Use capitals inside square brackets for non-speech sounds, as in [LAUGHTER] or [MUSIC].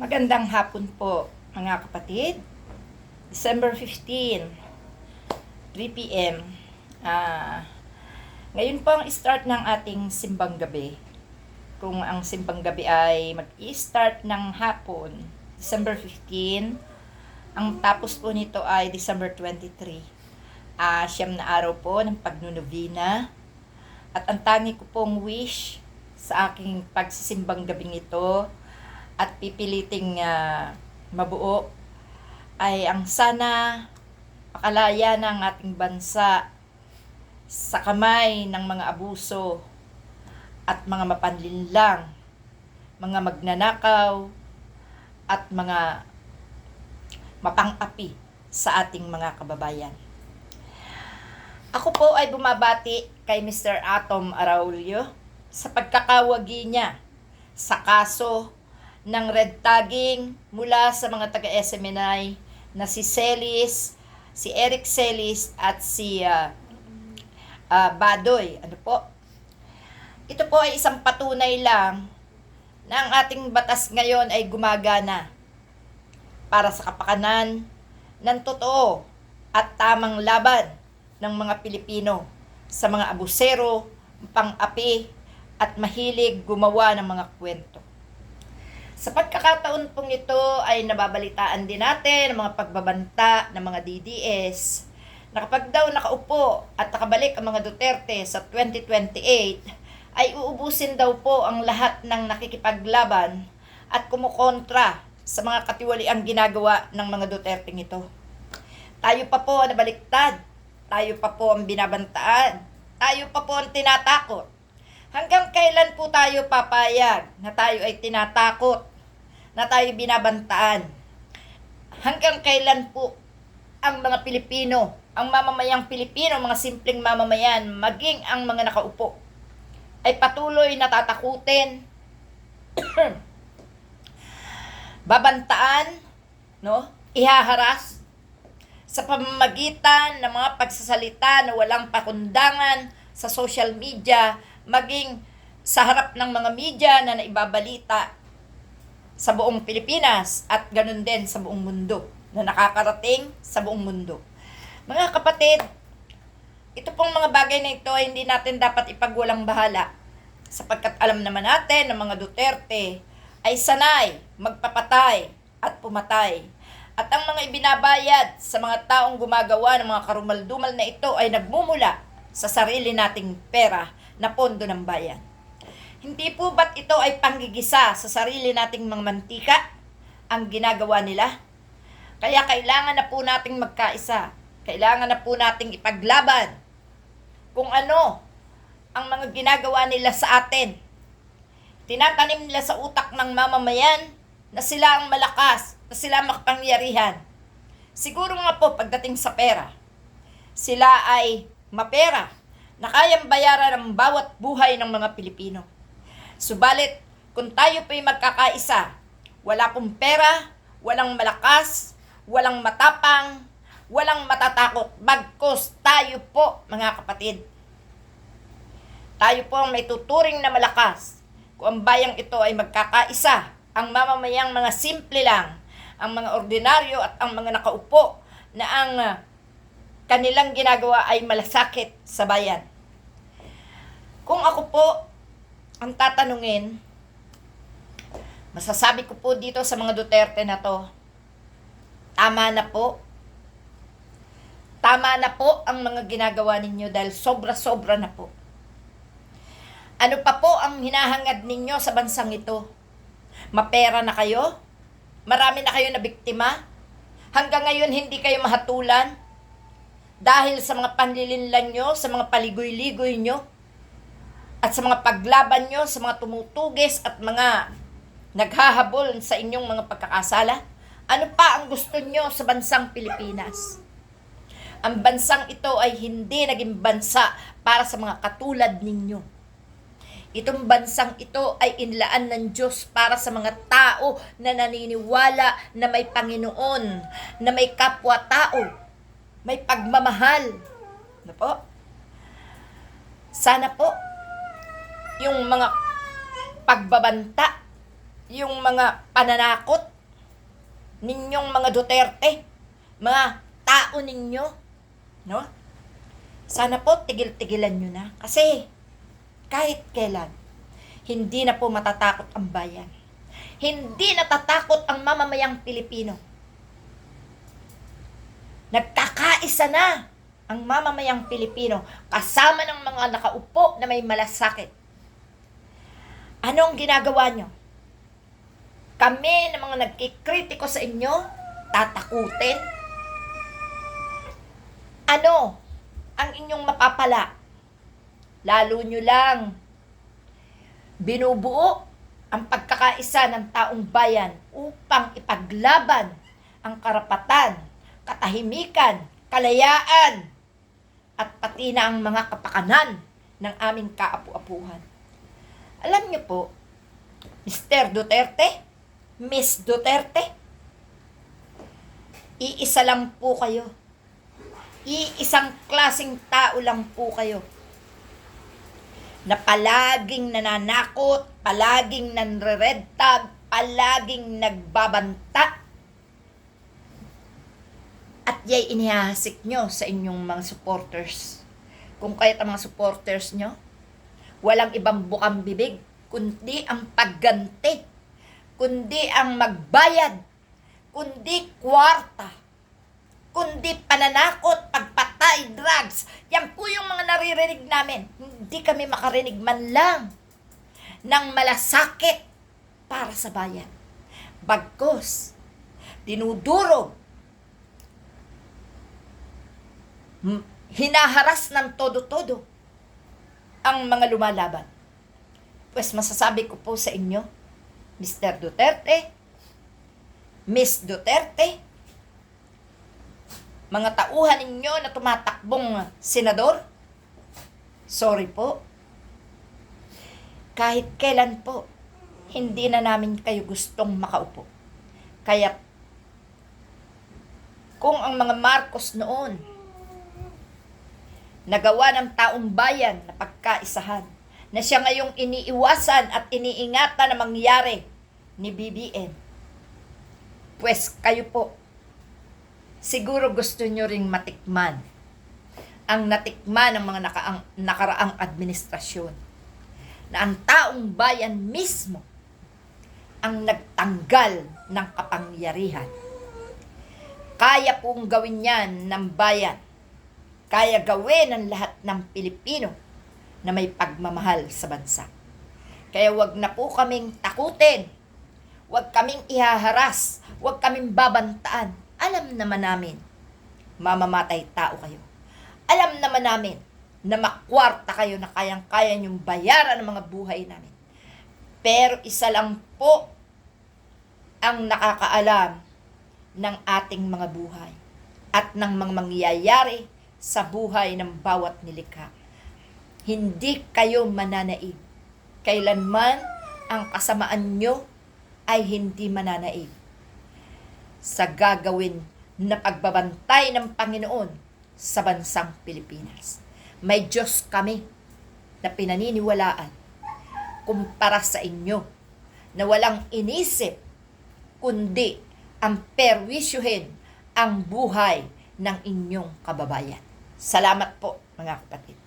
Magandang hapon po, mga kapatid. December 15, 3 p.m. Ah, ngayon po ang start ng ating simbang gabi. Kung ang simbang gabi ay mag-i-start ng hapon, December 15, ang tapos po nito ay December 23. Ah, siyam na araw po ng pagnunovena. At ang tangi ko pong wish sa aking pagsisimbang gabing ito at pipiliting ah, mabuo ay ang sana makalaya ng ating bansa sa kamay ng mga abuso at mga mapanlinlang, mga magnanakaw at mga mapang-api sa ating mga kababayan. Ako po ay bumabati kay Mr. Atom Araulio sa pagkakawagi niya sa kaso ng red tagging mula sa mga taga-SMNI na si Celis, si Eric Celis at si ah, ah, Badoy. Ano po? Ito po ay isang patunay lang na ang ating batas ngayon ay gumagana para sa kapakanan ng totoo at tamang laban ng mga Pilipino sa mga abusero, pang-api at mahilig gumawa ng mga kwento. Sa pagkakataon pong ito ay nababalitaan din natin ang mga pagbabanta ng mga DDS na daw nakaupo at nakabalik ang mga Duterte sa 2028 ay uubusin daw po ang lahat ng nakikipaglaban at kumukontra sa mga katiwaliang ginagawa ng mga Duterte ito. Tayo pa po ang nabaliktad. Tayo pa po ang binabantaan. Tayo pa po ang tinatakot. Hanggang kailan po tayo papayag na tayo ay tinatakot, na tayo binabantaan? Hanggang kailan po ang mga Pilipino, ang mamamayang Pilipino, mga simpleng mamamayan, maging ang mga nakaupo, ay patuloy natatakutin, [CLEARS THROAT] babantaan, no? ihaharas, sa pamamagitan ng mga pagsasalita na walang pakundangan sa social media, maging sa harap ng mga media na naibabalita sa buong Pilipinas at ganun din sa buong mundo na nakakarating sa buong mundo. Mga kapatid, ito pong mga bagay na ito ay hindi natin dapat ipagwalang bahala sapagkat alam naman natin ng mga Duterte ay sanay magpapatay at pumatay. At ang mga ibinabayad sa mga taong gumagawa ng mga karumaldumal na ito ay nagmumula sa sarili nating pera na pondo ng bayan. Hindi po ba't ito ay panggigisa sa sarili nating mga mantika ang ginagawa nila? Kaya kailangan na po nating magkaisa. Kailangan na po nating ipaglaban kung ano ang mga ginagawa nila sa atin. Tinatanim nila sa utak ng mamamayan na sila ang malakas, na sila ang makapangyarihan. Siguro nga po pagdating sa pera, sila ay mapera na kayang bayaran ang bawat buhay ng mga Pilipino. Subalit, kung tayo po'y magkakaisa, wala pong pera, walang malakas, walang matapang, walang matatakot, bagkos tayo po, mga kapatid. Tayo po ang may tuturing na malakas. Kung ang bayang ito ay magkakaisa, ang mamamayang mga simple lang, ang mga ordinaryo at ang mga nakaupo na ang ah, kanilang ginagawa ay malasakit sa bayan. Kung ako po ang tatanungin, masasabi ko po dito sa mga Duterte na to, tama na po. Tama na po ang mga ginagawa ninyo dahil sobra-sobra na po. Ano pa po ang hinahangad ninyo sa bansang ito? Mapera na kayo? Marami na kayo na biktima? Hanggang ngayon hindi kayo mahatulan? Dahil sa mga panlilinlan nyo, sa mga paligoy-ligoy nyo, at sa mga paglaban nyo, sa mga tumutugis at mga naghahabol sa inyong mga pagkakasala? Ano pa ang gusto nyo sa bansang Pilipinas? Ang bansang ito ay hindi naging bansa para sa mga katulad ninyo. Itong bansang ito ay inlaan ng Diyos para sa mga tao na naniniwala na may Panginoon, na may kapwa-tao, may pagmamahal. Ano po? Sana po, yung mga pagbabanta, yung mga pananakot, ninyong mga Duterte, mga tao ninyo, no? Sana po tigil-tigilan nyo na. Kasi kahit kailan, hindi na po matatakot ang bayan. Hindi natatakot ang mamamayang Pilipino. Nagkakaisa na ang mamamayang Pilipino kasama ng mga nakaupo na may malasakit. Anong ginagawa nyo? Kami na mga nagkikritiko sa inyo, tatakutin? Ano ang inyong mapapala? Lalo nyo lang binubuo ang pagkakaisa ng taong bayan upang ipaglaban ang karapatan, katahimikan, kalayaan, at pati na ang mga kapakanan ng aming kaapu-apuhan. Alam niyo po, Mr. Duterte, Miss Duterte, iisa lang po kayo. Iisang klasing tao lang po kayo na palaging nananakot, palaging nanre-red tag, palaging nagbabanta. At yay inihahasik nyo sa inyong mga supporters. Kung kaya't ang mga supporters nyo, walang ibang bukang bibig, kundi ang pagganti, kundi ang magbayad, kundi kwarta, kundi pananakot, pagpatay, drugs. Yan po yung mga naririnig namin. Hindi kami makarinig man lang ng malasakit para sa bayan. Bagkos, dinudurog, hinaharas ng todo-todo ang mga lumalaban. Pues masasabi ko po sa inyo, Mr. Duterte, Miss Duterte, mga tauhan ninyo na tumatakbong senador, sorry po. Kahit kailan po, hindi na namin kayo gustong makaupo. Kaya, kung ang mga Marcos noon, nagawa ng taong bayan na pagkaisahan, na siya ngayong iniiwasan at iniingatan na mangyari ni BBM, pues kayo po, siguro gusto nyo ring matikman ang natikman ng mga nakaang, nakaraang administrasyon na ang taong bayan mismo ang nagtanggal ng kapangyarihan. Kaya pong gawin yan ng bayan. Kaya gawin ng lahat ng Pilipino na may pagmamahal sa bansa. Kaya wag na po kaming takutin. Wag kaming ihaharas. Wag kaming babantaan. Alam naman namin, mamamatay tao kayo. Alam naman namin na makwarta kayo na kayang-kaya niyong bayaran ang mga buhay namin. Pero isa lang po ang nakakaalam ng ating mga buhay at ng mga mangyayari sa buhay ng bawat nilikha. Hindi kayo mananaig. Kailanman ang kasamaan nyo ay hindi mananaig sa gagawin na pagbabantay ng Panginoon sa bansang Pilipinas. May Diyos kami na pinaniniwalaan kumpara sa inyo na walang inisip kundi ang perwisyuhin ang buhay ng inyong kababayan. Salamat po mga kapatid.